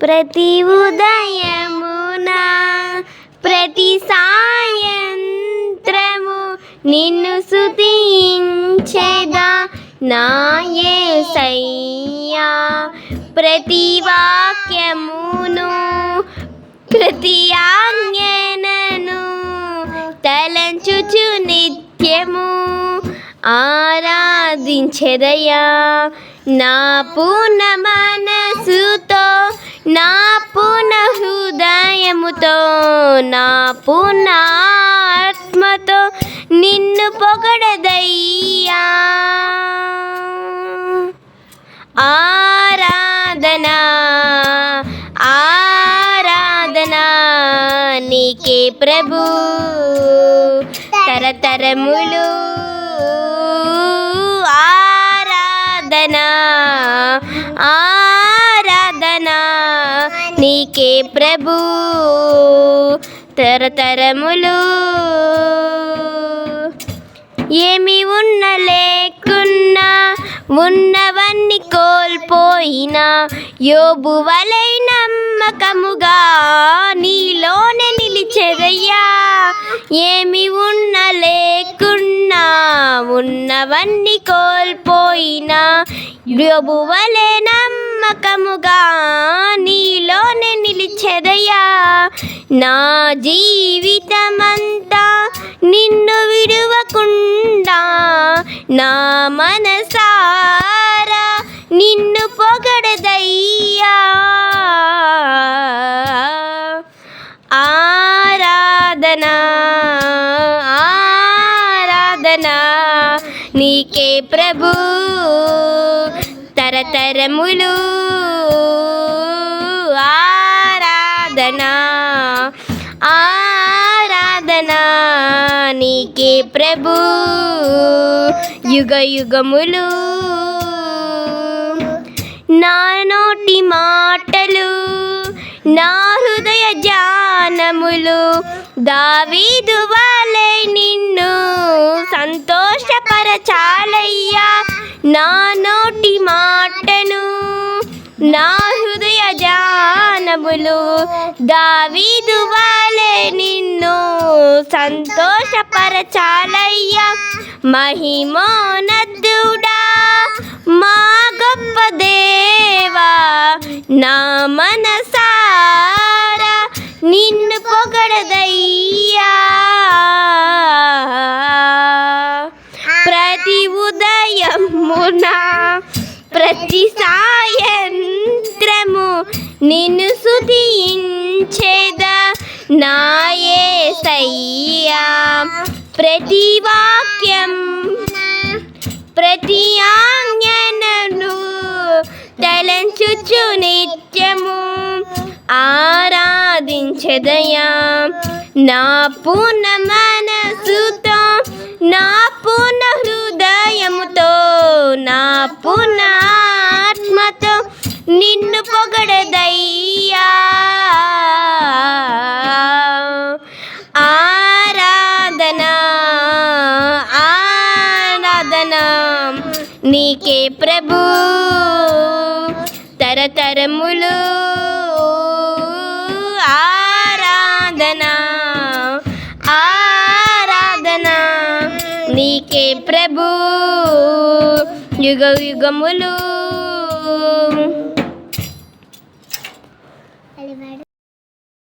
ప్రతి ఉదయమున ప్రతి సాయంత్రము నిన్ను స్తుతించేదా? నా యేసయ్యా ప్రతి వాక్యమును ప్రతి ఆజ్ఞనను తలంచుచు నిత్యము ఆరాధించెదయా నా పూర్ణ మనసు నా పూర్ణ హృదయముతో నా పూర్ణ ఆత్మతో నిన్ను పొగడదయ్యా. ఆరాధనా ఆరాధనా నీకే ప్రభు. తరతరములు నీకే ప్రభు. తరతరములు ఏమి ఉన్న లేకున్నా ఉన్నవన్నీ కోల్పోయినా యోబు వలై నమ్మకముగా నీలోనే నిలిచెదయ్యా. ఏమి ఉన్న లేకున్నా ఉన్నవన్నీ కోల్పోయినా యోబు నమ్మ నమ్మకముగా నీలోనే నిలిచెదయ్యా. నా జీవితమంతా నిన్ను విడువకుండా నా మనసారా నిన్ను పొగడదయ్యా. ఆరాధనా ఆరాధనా నీకే ప్రభు. తరతరములు ఆరాధనా ఆరాధనా నీకే ప్రభు. యుగ యుగములు నా నోటి మాటలు నా హృదయ జానములు దావీదు వాలే నిన్ను సంతోషపరచాలయ్యా నా నోటి మాటను నా హృదయ జానములు దావీదు వాలే నిన్ను సంతోషపరచాలయ్యా. మహిమోనద్దుడా ఉదయమున ప్రతి సాయంత్రము నిన్ను సుధించేదా నాయసయ్యా ప్రతి వాక్యం ప్రతి ఆజ్ఞనను తలంచుచు నిత్యము ఆరాధించదయా నా పూర్ణ మనసుతో నా నా పూర్ణ ఆత్మతో నిన్ను పొగడదయ్యా. ఆరాధనా ఆరాధనా నీకే ప్రభు. తరతరములు ఆరాధనా. యుగ యుగములు